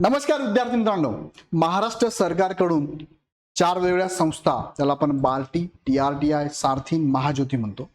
नमस्कार विद्यार्थी मित्रांनो. महाराष्ट्र सरकारकडून चार वेगळ्या संस्था त्याला आपण Barti T R T I Sarthi Mahajyoti म्हणतो.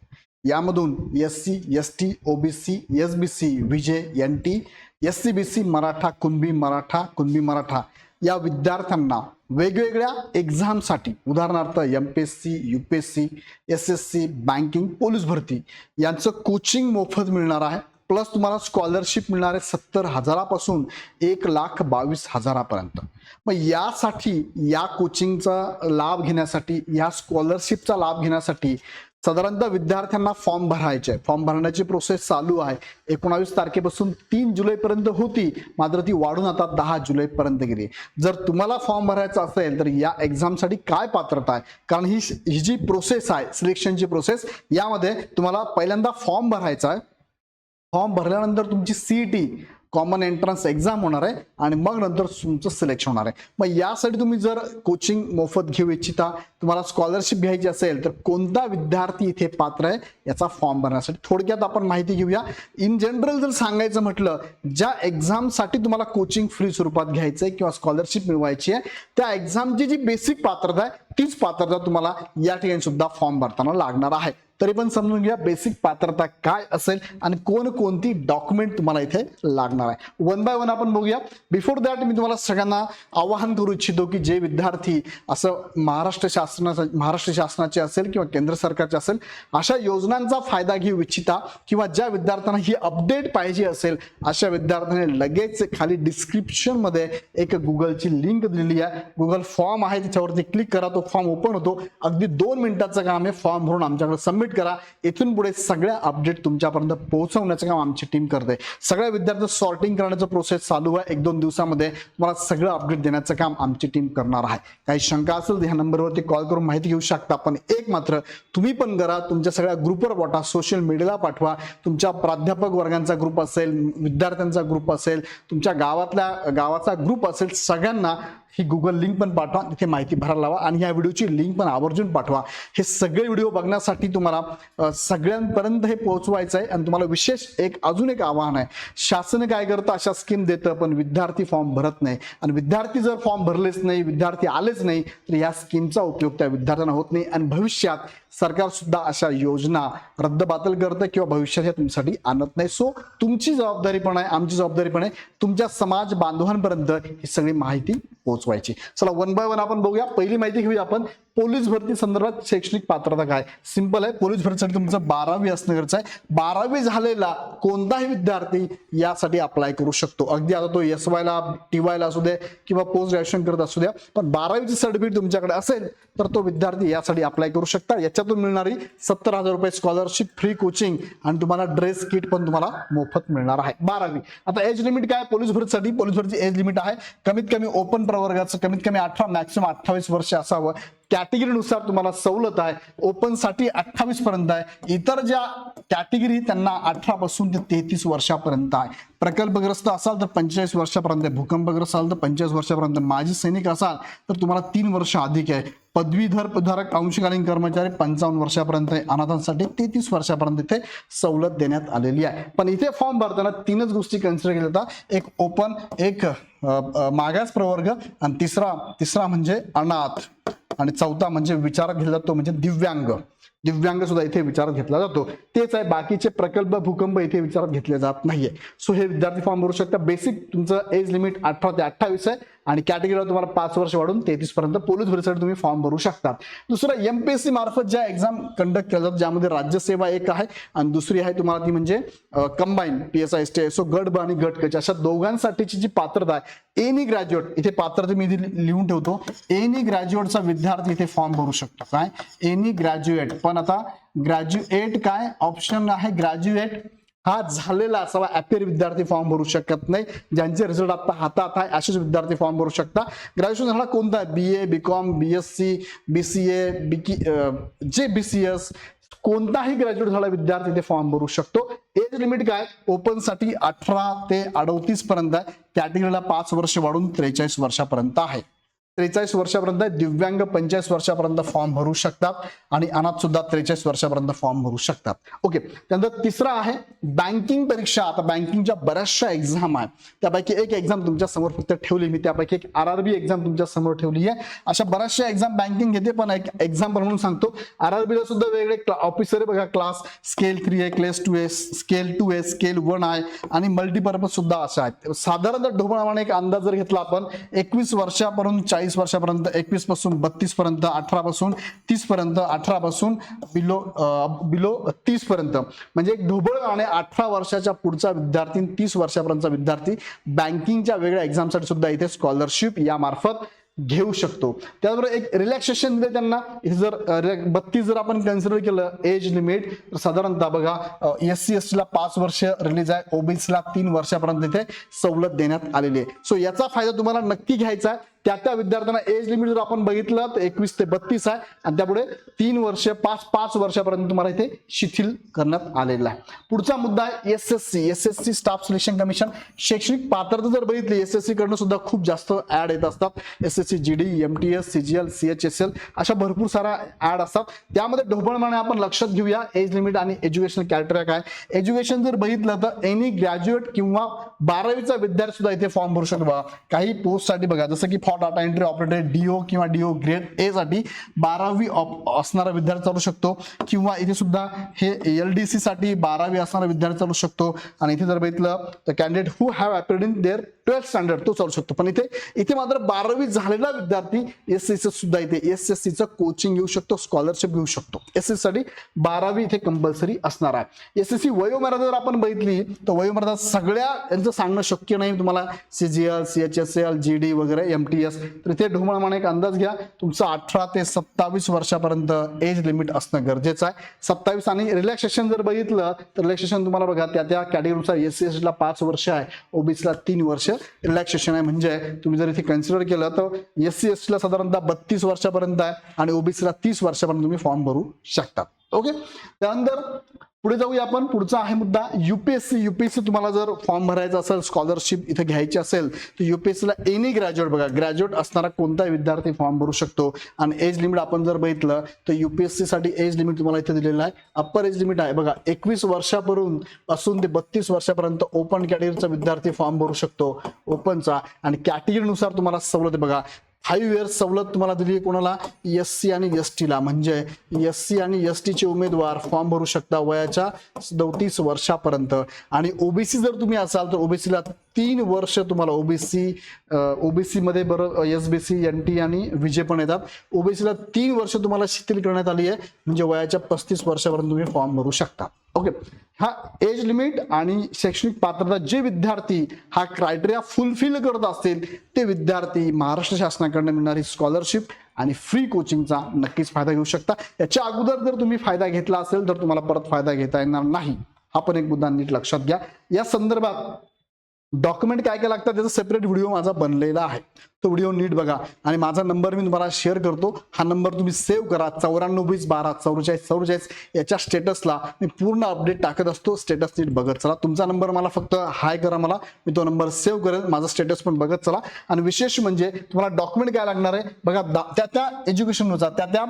यामधून S C S T OBC S B C विजय N T S C B C Maratha Kunbi Maratha Kunbi Maratha या विद्यार्थ्यांना वेगवेगळ्या एक्झामसाठी उदाहरणार्थ M P S C U P S C S S C banking police भरती यांचं coaching मोफत मिळणार आहे. प्लस तुम्हाला स्कॉलरशिप मिळणार आहे सत्तर हजारापासून एक लाख बावीस हजारापर्यंत. मग यासाठी या कोचिंगचा लाभ घेण्यासाठी या स्कॉलरशिपचा लाभ घेण्यासाठी साधारणतः विद्यार्थ्यांना फॉर्म भरायचे. फॉर्म भरण्याची प्रोसेस चालू आहे. एकोणावीस तारखेपासून तीन जुलैपर्यंत होती मात्र ती वाढून आता दहा जुलैपर्यंत गेली. जर तुम्हाला फॉर्म भरायचा असेल तर या एक्झामसाठी काय पात्रता आहे? कारण ही ही जी प्रोसेस आहे सिलेक्शनची प्रोसेस यामध्ये तुम्हाला पहिल्यांदा फॉर्म भरायचा आहे. फॉर्म भरल्यानंतर तुमची सीईटी कॉमन एंट्रन्स एक्झाम होणार आहे आणि मग नंतर तुमचं सिलेक्शन होणार आहे. मग यासाठी तुम्ही जर कोचिंग मोफत घेऊ इच्छिता तुम्हाला स्कॉलरशिप घ्यायची असेल तर कोणता विद्यार्थी इथे पात्र आहे याचा फॉर्म भरण्यासाठी थोडक्यात आपण माहिती घेऊया. इन जनरल जर सांगायचं म्हटलं ज्या एक्झामसाठी तुम्हाला कोचिंग फ्री स्वरूपात घ्यायचं आहे किंवा स्कॉलरशिप मिळवायची आहे त्या एक्झामची जी बेसिक पात्रता आहे तीच पात्रता तुम्हाला या ठिकाणी सुद्धा फॉर्म भरताना लागणार आहे. तरी पण समजून घ्या बेसिक पात्रता काय असेल आणि कोण कोणती डॉक्युमेंट तुम्हाला इथे लागणार आहे. वन बाय वन आपण बघूया. बिफोर दॅट मी तुम्हाला सगळ्यांना आवाहन करू इच्छितो की जे विद्यार्थी असं महाराष्ट्र शासनाचा महाराष्ट्र शासनाचे असेल किंवा केंद्र सरकारचे असेल अशा योजनांचा फायदा घेऊ इच्छिता किंवा ज्या विद्यार्थ्यांना ही अपडेट पाहिजे असेल अशा विद्यार्थ्यांनी लगेच खाली डिस्क्रिप्शनमध्ये एक गुगलची लिंक दिलेली आहे. गुगल फॉर्म आहे त्याच्यावरती क्लिक करा तो फॉर्म ओपन होतो. अगदी दोन मिनिटाचं काम आहे फॉर्म भरून आमच्याकडे सबमिट करा. इथून पुढे सगळ्या अपडेट तुमच्यापर्यंत पोहोचवण्याचं काम आमची टीम करते. सगळ्या विद्यार्थी सॉर्टिंग करण्याचं प्रोसेस चालू आहे. एक दोन दिवसामध्ये तुम्हाला सगळं अपडेट देण्याचं काम आमची टीम करणार आहे. काही शंका असेल तर ह्या नंबरवरती कॉल करून माहिती घेऊ शकता. पण एक मात्र तुम्ही पण करा. तुमच्या सगळ्या ग्रुपवर पाठवा सोशल मीडियाला पाठवा. तुमच्या प्राध्यापक वर्गांचा ग्रुप असेल विद्यार्थ्यांचा ग्रुप असेल तुमच्या गावातल्या गावाचा ग्रुप असेल सगळ्यांना ही गुगल लिंक पण पाठवा तिथे माहिती भरायला लावा आणि ह्या व्हिडिओची लिंक पण आवर्जून पाठवा. हे सगळे व्हिडिओ बघण्यासाठी तुम्हाला सगळ्यांपर्यंत हे पोहोचवायचं आहे आणि तुम्हाला विशेष एक अजून एक आव्हान आहे. शासन काय करतं? अशा स्कीम देतं पण विद्यार्थी फॉर्म भरत नाही. आणि विद्यार्थी जर फॉर्म भरलेच नाही विद्यार्थी आलेच नाही तर या स्कीमचा उपयोग त्या विद्यार्थ्यांना होत नाही. आणि भविष्यात सरकार सुद्धा अशा योजना रद्दबातल करतं किंवा भविष्यात तुमच्यासाठी आणत नाही. सो तुमची जबाबदारी पण आहे आमची जबाबदारी पण आहे. तुमच्या समाज बांधवांपर्यंत ही सगळी माहिती पोहोचवायची. चला वन बाय वन आपण बघूया. पहिली माहिती घेऊया आपण. पोलीस भरती संदर्भात शैक्षणिक पात्रता काय? सिंपल आहे. पोलीस भरतीसाठी तुमचं बारावी असणं गरजेचं आहे. बारावी झालेला कोणताही विद्यार्थी यासाठी अप्लाय करू शकतो. अगदी आता तो एस वायला टी वायला असू दे किंवा पोस्ट ग्रॅज्युएशन करत असू द्या पण बारावीची सर्टिफिकेट तुमच्याकडे असेल तर तो विद्यार्थी यासाठी अप्लाय करू शकता. याच्यातून मिळणारी सत्तर हजार रुपये स्कॉलरशिप फ्री कोचिंग आणि तुम्हाला ड्रेस किट पण तुम्हाला मोफत मिळणार आहे. बारावी. आता एज लिमिट काय पोलीस भरतीसाठी. पोलीस भरतीची एज लिमिट आहे. कमीत कमी ओपन प्रवर्गाचं कमीत कमी अठरा मॅक्सिमम अठ्ठावीस वर्ष असावं. कॅटेगरीनुसार तुम्हाला सवलत आहे. ओपनसाठी अठ्ठावीस पर्यंत आहे. इतर ज्या कॅटेगरी त्यांना अठरा पासून ते तेहतीस वर्षापर्यंत आहे. प्रकल्पग्रस्त असाल तर पंचेचाळीस वर्षापर्यंत आहे. भूकंपग्रस्त असाल तर पंचेचाळीस वर्षापर्यंत माजी सैनिक असाल तर तुम्हाला तीन वर्ष अधिक आहे. पदवीधर धारक अंशकालीन कर्मचारी पंचावन्न वर्षापर्यंत आहे. अनाथांसाठी तेहतीस वर्षापर्यंत इथे सवलत देण्यात आलेली आहे. पण इथे फॉर्म भरताना तीनच गोष्टी कन्सिडर केल्या जातात. एक ओपन एक मागास प्रवर्ग आणि तिसरा तिसरा म्हणजे अनाथ. आणि चौथा म्हणजे विचारात घेतला जातो म्हणजे दिव्यांग. दिव्यांग सुद्धा इथे विचारात घेतला जातो. तेच आहे बाकीचे प्रकल्प भूकंप इथे विचारात घेतले जात नाहीये. सो हे विद्यार्थी फॉर्म भरू शकता. बेसिक तुमचं एज लिमिट अठरा ते अठ्ठावीस आहे आणि कॅटेगरीला तुम्हाला पाच वर्ष वाढून तेहतीस पर्यंत पोलीस भरतीसाठी तुम्ही फॉर्म भरू शकता. दुसरं एमपीएससी मार्फत ज्या एक्झाम कंडक्ट केल्या जातात ज्यामध्ये राज्यसेवा एक आहे आणि दुसरी आहे तुम्हाला ती म्हणजे combine P S I S T I गट ब आणि गट कच अशा दोघांसाठीची जी पात्रता आहे एनी ग्रॅज्युएट इथे पात्रता मी लिहून ठेवतो एनी ग्रॅज्युएटचा विद्यार्थी इथे फॉर्म भरू शकतो. काय? एनी ग्रॅज्युएट पण आता ग्रॅज्युएट काय? ऑप्शन आहे ग्रॅज्युएट हा झालेला असावा. अपेर विद्यार्थी फॉर्म भरू शकत नाही. ज्यांचे रिझल्ट आता हातात आहे असेच विद्यार्थी फॉर्म भरू शकता. ग्रॅज्युएशन झाला कोणता? आहे B A B com B S C B C A B की जे बी सी एस कोणताही ग्रॅज्युएट झाला विद्यार्थी ते फॉर्म भरू शकतो. एज लिमिट काय? ओपनसाठी अठरा ते अडतीस पर्यंत आहे. कॅटेगरीला पाच वर्ष वाढून त्रेचाळीस वर्षापर्यंत आहे. त्रेचाळीस वर्षापर्यंत दिव्यांग पंचेचाळीस वर्षापर्यंत फॉर्म भरू शकतात आणि अनाथ सुद्धा त्रेचाळीस वर्षापर्यंत फॉर्म भरू शकतात. ओके त्यानंतर तिसरा आहे बँकिंग परीक्षा. आता बँकिंगच्या बऱ्याचशा एक्झाम आहेत. त्यापैकी एक एक्झाम तुमच्यासमोर फक्त ठेवली मी. त्यापैकी एक आर आर बी एक्झाम तुमच्यासमोर ठेवली आहे. अशा बऱ्याचशा एक्झाम बँकिंग घेते पण एक एक्झाम्पल म्हणून सांगतो. आर आर बीला सुद्धा वेगळे ऑफिसर आहे बघा क्लास स्केल थ्री आहे क्लेस टू आहे स्केल टू आहे स्केल वन आहे आणि मल्टीपर्पज सुद्धा अशा आहेत. साधारणतः ढोबळामाने एक अंदाज जर घेतला आपण एकवीस वर्षापर्यंत चाळीस वर्षापर्यंत एकवीसपासून बत्तीस पर्यंत अठरा पासून तीस पर्यंत अठरा पासून बिलो बिलो तीस पर्यंत. म्हणजे ढोबळ आणि अठरा वर्षाच्या पुढचा विद्यार्थी तीस वर्षापर्यंतचा विद्यार्थी बँकिंगच्या वेगळ्या एक्झामसाठी सुद्धा इथे स्कॉलरशिप या मार्फत घेऊ शकतो. त्याचबरोबर एक रिलॅक्सेशन दिले त्यांना जर बत्तीस जर आपण कन्सिडर केलं एज लिमिट तर साधारणतः बघा एस सी एस टीला पाच वर्ष रिलीज आहे ओबीसीला तीन वर्षापर्यंत इथे सवलत देण्यात आलेली आहे. सो याचा फायदा तुम्हाला नक्की घ्यायचा आहे. त्या त्या विद्यार्थ्यांना एज लिमिट जर आपण बघितलं तर एकवीस ते बत्तीस आहे. आणि त्यापुढे तीन वर्ष पाच पाच वर्षापर्यंत तुम्हाला इथे शिथिल करण्यात आलेला आहे. पुढचा मुद्दा आहे S S C S S C staff selection commission शैक्षणिक पात्रता जर बघितली एस एस सी कडनं सुद्धा खूप जास्त ऍड येत असतात. S S C G D M T S C G L C H S L अशा भरपूर साऱ्या ऍड असतात. त्यामध्ये ढोबळमाने आपण लक्षात घेऊया एज लिमिट आणि एज्युकेशन कॅरेक्टर काय एज्युकेशन जर बघितलं तर एनी ग्रॅज्युएट किंवा बारावीचा विद्यार्थी सुद्धा इथे फॉर्म भरू शकतो बघा. काही पोस्टसाठी बघा. जसं की for data entry operator DO किंवा डीओ ग्रेड ए साठी बारावी असणारा विद्यार्थी चालू शकतो. किंवा इथे सुद्धा हे एल डी सी साठी बारावी असणारा विद्यार्थी चालू शकतो. आणि इथे जर बघितलं तर candidate who have appeared in their twelfth standard तो चालू शकतो. पण इथे इथे मात्र बारावी झालेला विद्यार्थी एस एस सुद्धा इथे एस एस सीचं कोचिंग घेऊ शकतो स्कॉलरशिप घेऊ शकतो. एस एससाठी बारावी इथे कंपल्सरी असणार आहे. एस एस सी वयोमर्यादा जर आपण बघितली तर वयोमर्यादा सगळ्या यांचं सांगणं शक्य नाही. तुम्हाला CGL C H S L G D वगैरे एम टी एस तर इथे ढोमळमाने एक अंदाज घ्या. तुमचं अठरा ते सत्तावीस वर्षापर्यंत एज लिमिट असणं गरजेचं आहे. सत्तावीस आणि रिलॅक्सेशन जर बघितलं तर रिलॅक्सेशन तुम्हाला बघा त्या त्या कॅटेगरीनुसार एस सी एस ला पाच वर्ष आहे. ओबीसीला तीन वर्ष. रिलॅक्सेशन आहे. म्हणजे तुम्ही जर इथे कन्सिडर केलं तर एस सी एस ला साधारणतः बत्तीस वर्षापर्यंत आहे आणि ओबीसीला तीस वर्षापर्यंत तुम्ही फॉर्म भरू शकता. ओके त्यानंतर पुढे जाऊया आपण. पुढचा आहे मुद्दा युपीएससी युपीएससी तुम्हाला जर फॉर्म भरायचा असेल स्कॉलरशिप इथे घ्यायची असेल तर युपीएससीला एनी ग्रॅज्युएट बघा. ग्रॅज्युएट असणारा कोणताही विद्यार्थी फॉर्म भरू शकतो. आणि एज लिमिट आपण जर बघितलं तर युपीएससी साठी एज लिमिट तुम्हाला इथे दिलेलं आहे. अप्पर एज लिमिट आहे. बघा एकवीस वर्षापर्यंत पासून ते बत्तीस वर्षापर्यंत ओपन कॅटेगरीचा विद्यार्थी फॉर्म भरू शकतो. ओपनचा आणि कॅटेगरीनुसार तुम्हाला सवलत बघा. फाईव्ह इयर्स सवलत तुम्हाला दिली आहे कोणाला? एस सी आणि एस टीला. म्हणजे एस सी आणि एस टीचे उमेदवार फॉर्म भरू शकता वयाच्या चौतीस वर्षापर्यंत. आणि ओबीसी जर तुम्ही असाल तर ओबीसीला तीन वर्ष तुम्हाला ओबीसी ओबीसीमध्ये बरं S B C N T आणि विजय पण येतात. ओबीसीला तीन वर्ष तुम्हाला शिथिल करण्यात आली आहे. म्हणजे वयाच्या पस्तीस वर्षापर्यंत तुम्ही फॉर्म भरू शकता. ओके हा एज लिमिट आणि शैक्षणिक पात्रता जे विद्यार्थी हा क्रायटेरिया फुलफिल करत असतील ते विद्यार्थी महाराष्ट्र शासनाकडनं मिळणारी स्कॉलरशिप आणि फ्री कोचिंगचा नक्कीच फायदा घेऊ शकता. याच्या अगोदर जर तुम्ही फायदा घेतला असेल तर तुम्हाला परत फायदा घेता येणार नाही. हा पण एक मुद्दा नीट लक्षात घ्या. या संदर्भात डॉक्युमेंट काय काय लागतात त्याचा सेपरेट व्हिडिओ माझा बनलेला आहे. तो व्हिडिओ नीट बघा. आणि माझा नंबर मी तुम्हाला शेअर करतो. हा नंबर तुम्ही सेव्ह करा. चौऱ्याण्णव वीस बारा चौवेचाळीस चौवेचाळीस याच्या स्टेटसला मी पूर्ण अपडेट टाकत असतो. स्टेटस नीट बघत चला. तुमचा नंबर मला फक्त हाय करा मला. मी तो नंबर सेव्ह करेन माझा स्टेटस पण बघत चला. आणि विशेष म्हणजे तुम्हाला डॉक्युमेंट काय लागणार आहे? बघा दा- त्या त्या एज्युकेशननुसार त्या त्या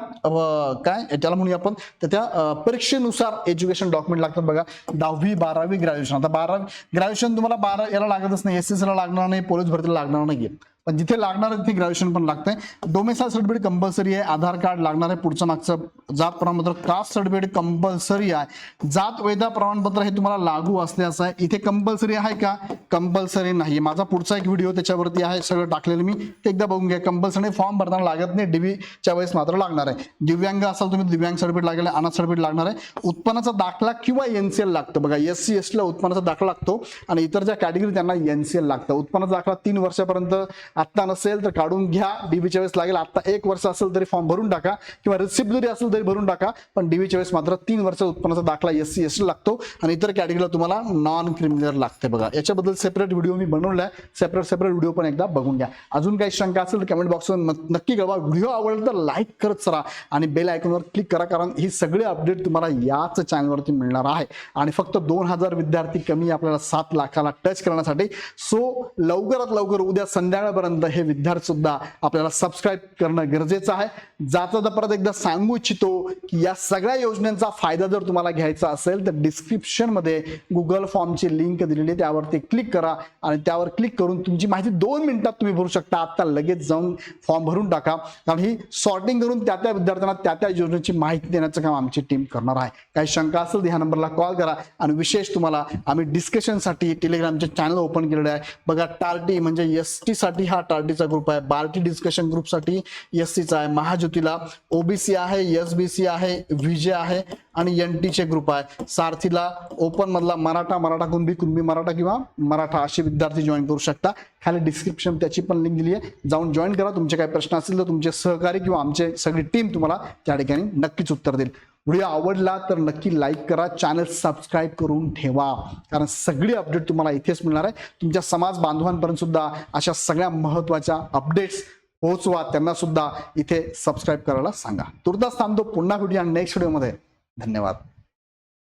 काय? त्याला म्हणूया आपण. त्या त्या परीक्षेनुसार एज्युकेशन डॉक्युमेंट लागतात बघा. दहावी बारावी ग्रॅज्युएशन आता बारावी ग्रॅज्युएशन तुम्हाला बारा याला लागतच नाही. एस एस लागणार नाही. पोलीस भरतीला लागणार नाही पण जिथे लागणार आहे तिथे ग्रॅज्युएशन पण लागतंय. डोमेसाईल सर्टिफिकेट कंपल्सरी आहे आधार कार्ड लागणार आहे पुढचं मागचं जात प्रमाणपत्र कास्ट सर्टिफिकेट कंपल्सरी आहे. जात वैधा प्रमाणपत्र हे तुम्हाला लागू असल्याचं आहे. इथे कंपल्सरी आहे का? कंपल्सरी नाही. माझा पुढचा एक व्हिडिओ त्याच्यावरती आहे सगळं टाकलेलं मी. ते एकदा बघून घ्या. कंपल्सरी फॉर्म भरताना लागत नाही. डीबीच्या वेळेस मात्र लागणार आहे. दिव्यांग असाल तुम्ही दिव्यांग सर्टिफिकेट लागेल अनाथ सर्टिफिकेट लागणार आहे. उत्पन्नाचा दाखला किंवा एनसीएल लागतं. बघा एस सी एस ला उत्पन्नाचा दाखला लागतो. आणि इतर ज्या कॅटेगरी त्यांना एनसीएल लागतं. उत्पन्नाचा दाखला तीन वर्षापर्यंत आत्ता नसेल तर काढून घ्या. डीबीच्या वेळेस लागेल. आत्ता एक वर्ष असेल तरी फॉर्म भरून टाका. किंवा रिसिप्ट जरी असेल तरी भरून टाका. पण डीबीच्या वेळेस मात्र तीन वर्ष उत्पन्नाचा दाखला एस सी एस लागतो. आणि इतर कॅटेगरीला तुम्हाला नॉन क्रिमिनल लागते बघा. याच्याबद्दल सेपरेट व्हिडिओ मी बनवलाय. सेपरेट सेपरेट व्हिडिओ पण एकदा बघून घ्या. अजून काही शंका असेल तर कमेंट बॉक्सवर नक्की कळवा. व्हिडिओ आवडला तर लाईक करत चला. आणि बेल आयकॉनवर क्लिक करा. कारण ही सगळी अपडेट तुम्हाला याच चॅनलवरती मिळणार आहे. आणि फक्त दोन हजार विद्यार्थी कमी आपल्याला सात लाखाला टच करण्यासाठी. सो लवकरात लवकर उद्या संध्याकाळ आतापर्यंत हे विद्यार्थी सुद्धा आपल्याला सबस्क्राईब करणं गरजेचं आहे. जाता परत एकदा सांगू इच्छितो की या सगळ्या योजनांचा फायदा जर तुम्हाला घ्यायचा असेल तर डिस्क्रिप्शनमध्ये गुगल फॉर्मची लिंक दिलेली आहे. त्यावरती क्लिक करा आणि त्यावर क्लिक करून तुमची माहिती दोन मिनिटात तुम्ही भरू शकता. आता लगेच जाऊन फॉर्म भरून टाका. कारण ही सॉर्टिंग करून त्या त्या विद्यार्थ्यांना त्या त्या योजनेची माहिती देण्याचं काम आमची टीम करणार आहे. काही शंका असेल तर ह्या नंबरला कॉल करा. आणि विशेष तुम्हाला आम्ही डिस्कशनसाठी टेलिग्रामचे चॅनल ओपन केलेले आहे. बघा टार्टी म्हणजे एससाठी हा टार्टीचा ग्रुप आहे. बार्टी डिस्कशन ग्रुपसाठी एस आहे. महाज्योतीला ओबीसी आहे एस बी सी आहे विजय आहे आणि एन टीचे ग्रुप आहे. सारथीला ओपन मधला मराठा मराठा कुणबी कुणबी मराठा किंवा मराठा असे विद्यार्थी जॉईन करू शकता. खाली डिस्क्रिप्शन त्याची पण लिंक दिली आहे. जाऊन जॉईन करा. तुमचे काही प्रश्न असतील तर तुमचे सहकारी किंवा आमचे सगळी टीम तुम्हाला त्या ठिकाणी नक्कीच उत्तर देईल. व्हिडिओ आवडला तर नक्की लाईक करा. चॅनल सबस्क्राईब करून ठेवा. कारण सगळी अपडेट तुम्हाला इथेच मिळणार आहे. तुमच्या समाज बांधवांपर्यंत सुद्धा अशा सगळ्या महत्त्वाच्या अपडेट्स पोहोचवा. त्यांना सुद्धा इथे सबस्क्राईब करायला सांगा. तुर्तास थांबतो. पुन्हा भेटूया नेक्स्ट व्हिडिओमध्ये धन्यवाद.